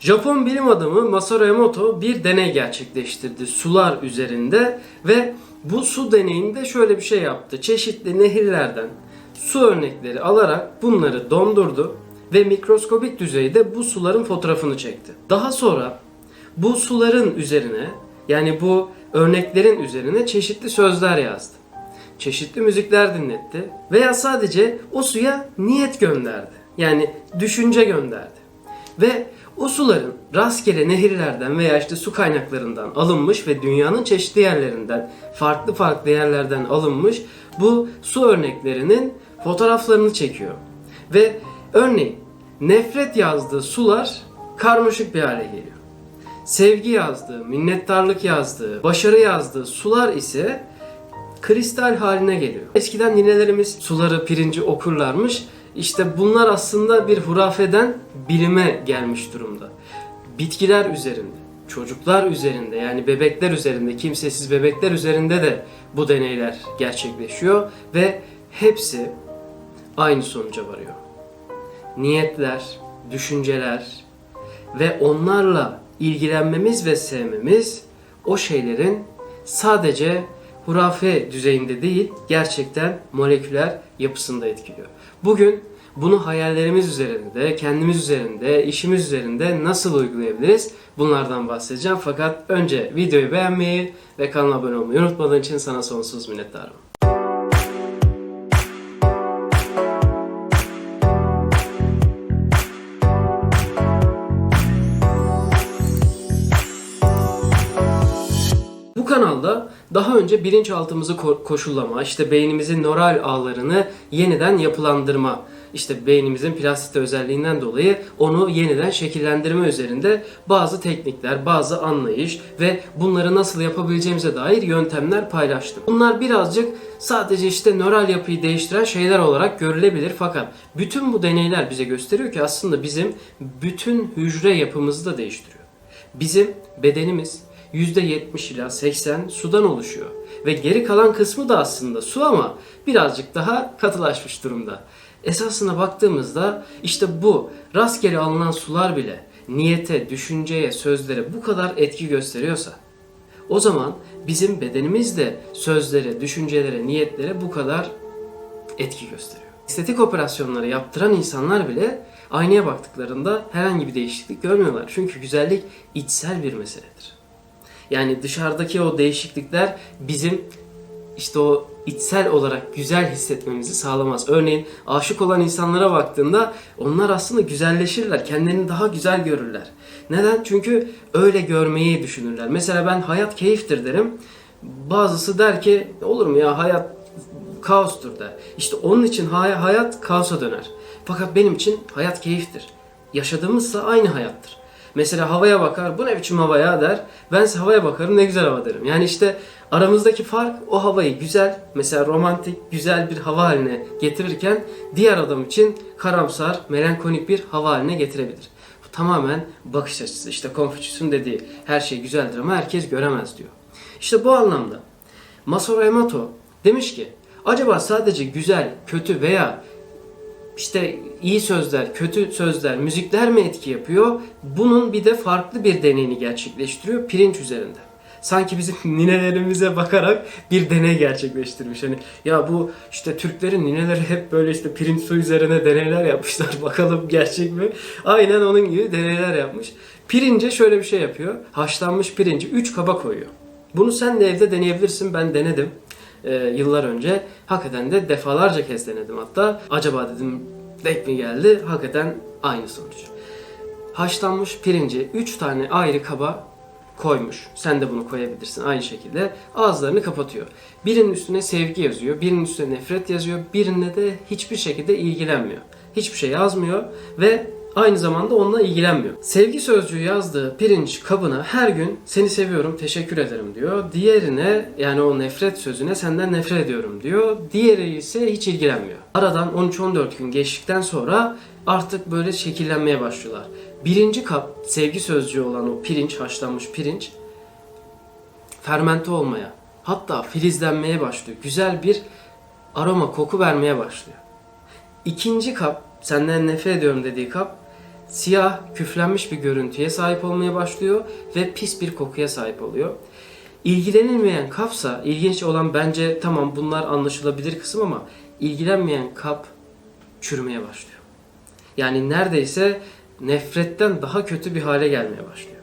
Japon bilim adamı Masaru Emoto bir deney gerçekleştirdi sular üzerinde ve bu su deneyinde şöyle bir şey yaptı. Çeşitli nehirlerden su örnekleri alarak bunları dondurdu ve mikroskobik düzeyde bu suların fotoğrafını çekti. Daha sonra bu suların üzerine yani bu örneklerin üzerine çeşitli sözler yazdı. Çeşitli müzikler dinletti veya sadece o suya niyet gönderdi. Yani düşünce gönderdi. Ve o suların rastgele nehirlerden veya işte su kaynaklarından alınmış ve dünyanın çeşitli yerlerinden, farklı farklı yerlerden alınmış bu su örneklerinin fotoğraflarını çekiyor. Ve örneğin nefret yazdığı sular karmaşık bir hale geliyor. Sevgi yazdığı, minnettarlık yazdığı, başarı yazdığı sular ise kristal haline geliyor. Eskiden ninelerimiz suları, pirinci okurlarmış. İşte bunlar aslında bir hurafeden bilime gelmiş durumda. Bitkiler üzerinde, çocuklar üzerinde yani bebekler üzerinde, kimsesiz bebekler üzerinde de bu deneyler gerçekleşiyor ve hepsi aynı sonuca varıyor. Niyetler, düşünceler ve onlarla ilgilenmemiz ve sevmemiz o şeylerin sadece hurafe düzeyinde değil, gerçekten moleküler yapısında etkiliyor. Bugün bunu hayallerimiz üzerinde, kendimiz üzerinde, işimiz üzerinde nasıl uygulayabiliriz? Bunlardan bahsedeceğim. Fakat önce videoyu beğenmeyi ve kanala abone olmayı unutmadığın için sana sonsuz minnettarım. Daha önce bilinçaltımızı ko- koşullama, işte beynimizin nöral ağlarını yeniden yapılandırma, işte beynimizin plastik özelliğinden dolayı onu yeniden şekillendirme üzerinde bazı teknikler, bazı anlayış ve bunları nasıl yapabileceğimize dair yöntemler paylaştım. Bunlar birazcık sadece işte nöral yapıyı değiştiren şeyler olarak görülebilir fakat bütün bu deneyler bize gösteriyor ki aslında bizim bütün hücre yapımızı da değiştiriyor. Bizim bedenimiz %70 ila 80 sudan oluşuyor. Ve geri kalan kısmı da aslında su ama birazcık daha katılaşmış durumda. Esasına baktığımızda işte bu rastgele alınan sular bile niyete, düşünceye, sözlere bu kadar etki gösteriyorsa o zaman bizim bedenimiz de sözlere, düşüncelere, niyetlere bu kadar etki gösteriyor. Estetik operasyonları yaptıran insanlar bile aynaya baktıklarında herhangi bir değişiklik görmüyorlar. Çünkü güzellik içsel bir meseledir. Yani dışarıdaki o değişiklikler bizim işte o içsel olarak güzel hissetmemizi sağlamaz. Örneğin aşık olan insanlara baktığında onlar aslında güzelleşirler, kendilerini daha güzel görürler. Neden? Çünkü öyle görmeyi düşünürler. Mesela ben hayat keyiftir derim. Bazısı der ki olur mu ya hayat kaostur der. İşte onun için hay- hayat kaosa döner. Fakat benim için hayat keyiftir. Yaşadığımızsa aynı hayattır. Mesela havaya bakar, bu ne biçim hava ya der. Ben havaya bakarım, ne güzel hava derim. Yani işte aramızdaki fark o havayı güzel, mesela romantik, güzel bir hava haline getirirken diğer adam için karamsar, melankolik bir hava haline getirebilir. Bu tamamen bakış açısı. İşte Konfüçyüs'ün dediği her şey güzeldir ama herkes göremez diyor. İşte bu anlamda Masaru Emoto demiş ki acaba sadece güzel, kötü veya işte iyi sözler, kötü sözler, müzikler mi etki yapıyor? Bunun bir de farklı bir deneyini gerçekleştiriyor pirinç üzerinde. Sanki bizim ninelerimize bakarak bir deney gerçekleştirmiş. Hani ya bu işte Türklerin nineleri hep böyle işte pirinç su üzerine deneyler yapmışlar. Bakalım gerçek mi? Aynen onun gibi deneyler yapmış. Pirince şöyle bir şey yapıyor. Haşlanmış pirinci 3 kaba koyuyor. Bunu sen de evde deneyebilirsin. Ben denedim e, yıllar önce. Hakikaten de defalarca kez denedim hatta. Acaba dedim denk mi geldi? Hakikaten aynı sonuç. Haşlanmış pirinci 3 tane ayrı kaba koymuş. Sen de bunu koyabilirsin aynı şekilde. Ağızlarını kapatıyor. Birinin üstüne sevgi yazıyor, birinin üstüne nefret yazıyor, birinde de hiçbir şekilde ilgilenmiyor. Hiçbir şey yazmıyor ve aynı zamanda onunla ilgilenmiyor. Sevgi sözcüğü yazdığı pirinç kabına her gün seni seviyorum, teşekkür ederim diyor. Diğerine yani o nefret sözüne senden nefret ediyorum diyor. Diğeri ise hiç ilgilenmiyor. Aradan 13-14 gün geçtikten sonra artık böyle şekillenmeye başlıyorlar. Birinci kap sevgi sözcüğü olan o pirinç, haşlanmış pirinç fermente olmaya hatta filizlenmeye başlıyor. Güzel bir aroma, koku vermeye başlıyor. İkinci kap, senden nefret ediyorum dediği kap siyah, küflenmiş bir görüntüye sahip olmaya başlıyor ve pis bir kokuya sahip oluyor. İlgilenilmeyen kapsa ilginç olan bence tamam bunlar anlaşılabilir kısım ama ilgilenmeyen kap çürümeye başlıyor. Yani neredeyse nefretten daha kötü bir hale gelmeye başlıyor.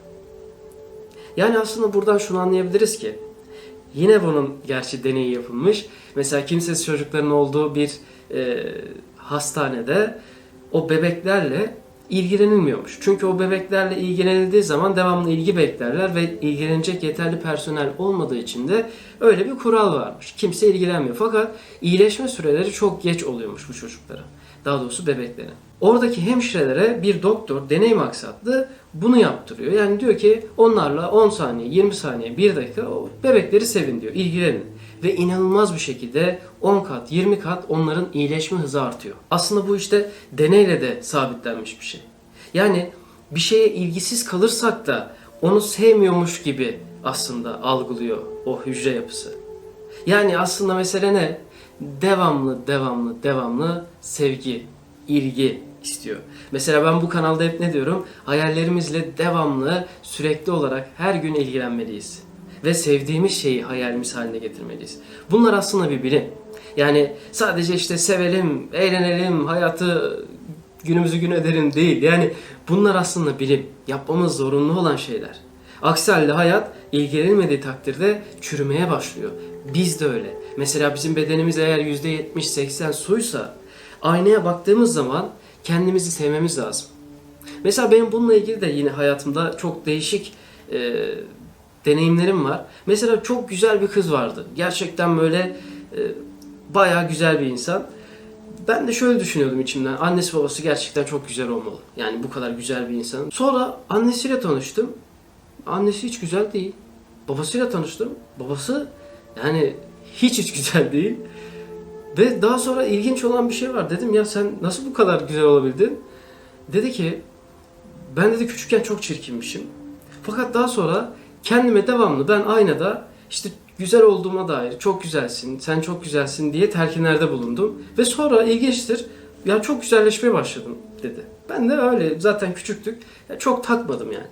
Yani aslında buradan şunu anlayabiliriz ki yine bunun gerçi deneyi yapılmış. Mesela kimsesiz çocukların olduğu bir e, hastanede o bebeklerle ilgilenilmiyormuş. Çünkü o bebeklerle ilgilenildiği zaman devamlı ilgi beklerler ve ilgilenecek yeterli personel olmadığı için de öyle bir kural varmış. Kimse ilgilenmiyor. Fakat iyileşme süreleri çok geç oluyormuş bu çocuklara. Daha doğrusu bebeklere. Oradaki hemşirelere bir doktor deney maksatlı bunu yaptırıyor. Yani diyor ki onlarla 10 saniye, 20 saniye, 1 dakika o bebekleri sevin diyor, ilgilenin. Ve inanılmaz bir şekilde 10 kat, 20 kat onların iyileşme hızı artıyor. Aslında bu işte deneyle de sabitlenmiş bir şey. Yani bir şeye ilgisiz kalırsak da onu sevmiyormuş gibi aslında algılıyor o hücre yapısı. Yani aslında mesele ne? Devamlı, devamlı, devamlı sevgi, ilgi istiyor. Mesela ben bu kanalda hep ne diyorum? Hayallerimizle devamlı, sürekli olarak her gün ilgilenmeliyiz. Ve sevdiğimiz şeyi hayalimiz haline getirmeliyiz. Bunlar aslında bir bilim. Yani sadece işte sevelim, eğlenelim, hayatı günümüzü gün edelim değil. Yani bunlar aslında bilim. Yapmamız zorunlu olan şeyler. Aksi halde hayat ilgilenilmediği takdirde çürümeye başlıyor. Biz de öyle. Mesela bizim bedenimiz eğer %70-80 suysa aynaya baktığımız zaman kendimizi sevmemiz lazım. Mesela benim bununla ilgili de yine hayatımda çok değişik e, deneyimlerim var. Mesela çok güzel bir kız vardı. Gerçekten böyle e, bayağı güzel bir insan. Ben de şöyle düşünüyordum içimden. Annesi babası gerçekten çok güzel olmalı. Yani bu kadar güzel bir insan. Sonra annesiyle tanıştım. Annesi hiç güzel değil. Babasıyla tanıştım. Babası yani hiç hiç güzel değil. Ve daha sonra ilginç olan bir şey var. Dedim ya sen nasıl bu kadar güzel olabildin? Dedi ki ben dedi küçükken çok çirkinmişim. Fakat daha sonra kendime devamlı ben aynada işte güzel olduğuma dair çok güzelsin, sen çok güzelsin diye telkinlerde bulundum. Ve sonra ilginçtir ya çok güzelleşmeye başladım dedi. Ben de öyle zaten küçüktük. Ya çok takmadım yani.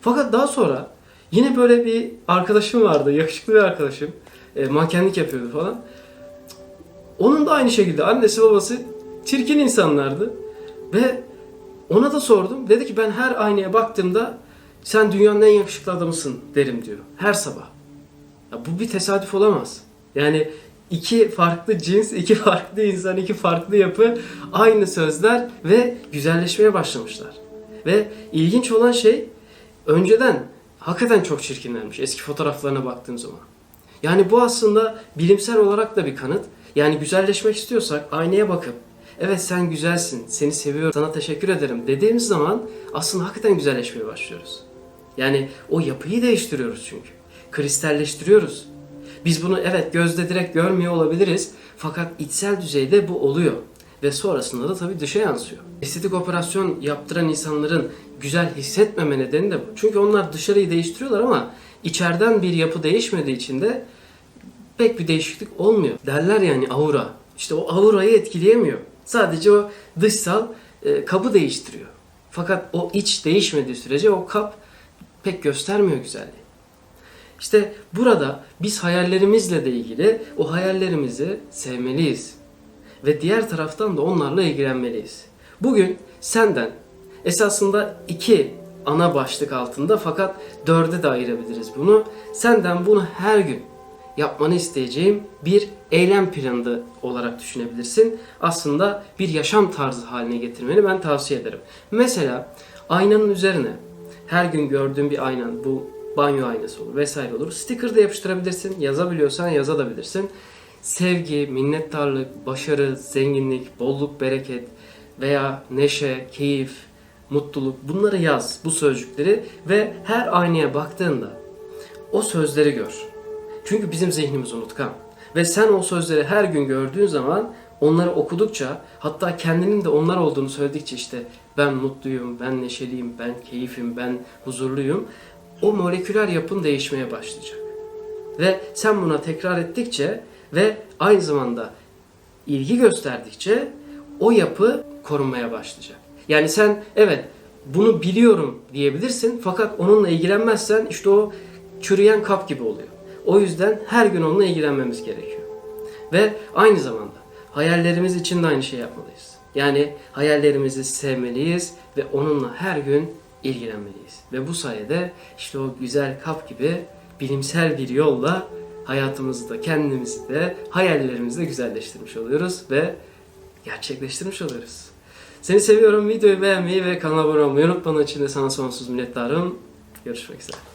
Fakat daha sonra yine böyle bir arkadaşım vardı, yakışıklı bir arkadaşım. E, mankenlik yapıyordu falan. Onun da aynı şekilde annesi babası çirkin insanlardı. Ve ona da sordum. Dedi ki ben her aynaya baktığımda sen dünyanın en yakışıklı adamısın derim diyor. Her sabah. Ya bu bir tesadüf olamaz. Yani iki farklı cins, iki farklı insan, iki farklı yapı, aynı sözler ve güzelleşmeye başlamışlar. Ve ilginç olan şey önceden hakikaten çok çirkinlermiş eski fotoğraflarına baktığım zaman. Yani bu aslında bilimsel olarak da bir kanıt. Yani güzelleşmek istiyorsak aynaya bakıp evet sen güzelsin, seni seviyorum, sana teşekkür ederim dediğimiz zaman aslında hakikaten güzelleşmeye başlıyoruz. Yani o yapıyı değiştiriyoruz çünkü. Kristalleştiriyoruz. Biz bunu evet gözde direkt görmüyor olabiliriz fakat içsel düzeyde bu oluyor. Ve sonrasında da tabii dışa yansıyor. Estetik operasyon yaptıran insanların güzel hissetmeme nedeni de bu. Çünkü onlar dışarıyı değiştiriyorlar ama içeriden bir yapı değişmediği için de pek bir değişiklik olmuyor. Derler yani aura. İşte o aurayı etkileyemiyor. Sadece o dışsal e, kabı değiştiriyor. Fakat o iç değişmediği sürece o kap pek göstermiyor güzelliği. İşte burada biz hayallerimizle de ilgili o hayallerimizi sevmeliyiz. Ve diğer taraftan da onlarla ilgilenmeliyiz. Bugün senden esasında iki ana başlık altında fakat dörde de ayırabiliriz bunu. Senden bunu her gün yapmanı isteyeceğim bir eylem planı olarak düşünebilirsin. Aslında bir yaşam tarzı haline getirmeni ben tavsiye ederim. Mesela aynanın üzerine her gün gördüğün bir aynan bu banyo aynası olur vesaire olur. Sticker de yapıştırabilirsin. Yazabiliyorsan yazabilirsin. Sevgi, minnettarlık, başarı, zenginlik, bolluk, bereket veya neşe, keyif, mutluluk bunları yaz bu sözcükleri ve her aynaya baktığında o sözleri gör. Çünkü bizim zihnimiz unutkan. Ve sen o sözleri her gün gördüğün zaman onları okudukça hatta kendinin de onlar olduğunu söyledikçe işte ben mutluyum, ben neşeliyim, ben keyifim, ben huzurluyum. O moleküler yapın değişmeye başlayacak. Ve sen buna tekrar ettikçe ve aynı zamanda ilgi gösterdikçe o yapı korunmaya başlayacak. Yani sen evet bunu biliyorum diyebilirsin fakat onunla ilgilenmezsen işte o çürüyen kap gibi oluyor. O yüzden her gün onunla ilgilenmemiz gerekiyor. Ve aynı zamanda hayallerimiz için de aynı şey yapmalıyız. Yani hayallerimizi sevmeliyiz ve onunla her gün ilgilenmeliyiz. Ve bu sayede işte o güzel kap gibi bilimsel bir yolla hayatımızı da kendimizi de hayallerimizi de güzelleştirmiş oluyoruz ve gerçekleştirmiş oluyoruz. Seni seviyorum. Videoyu beğenmeyi ve kanala abone olmayı unutma. Bunun için de sana sonsuz minnettarım. Görüşmek üzere.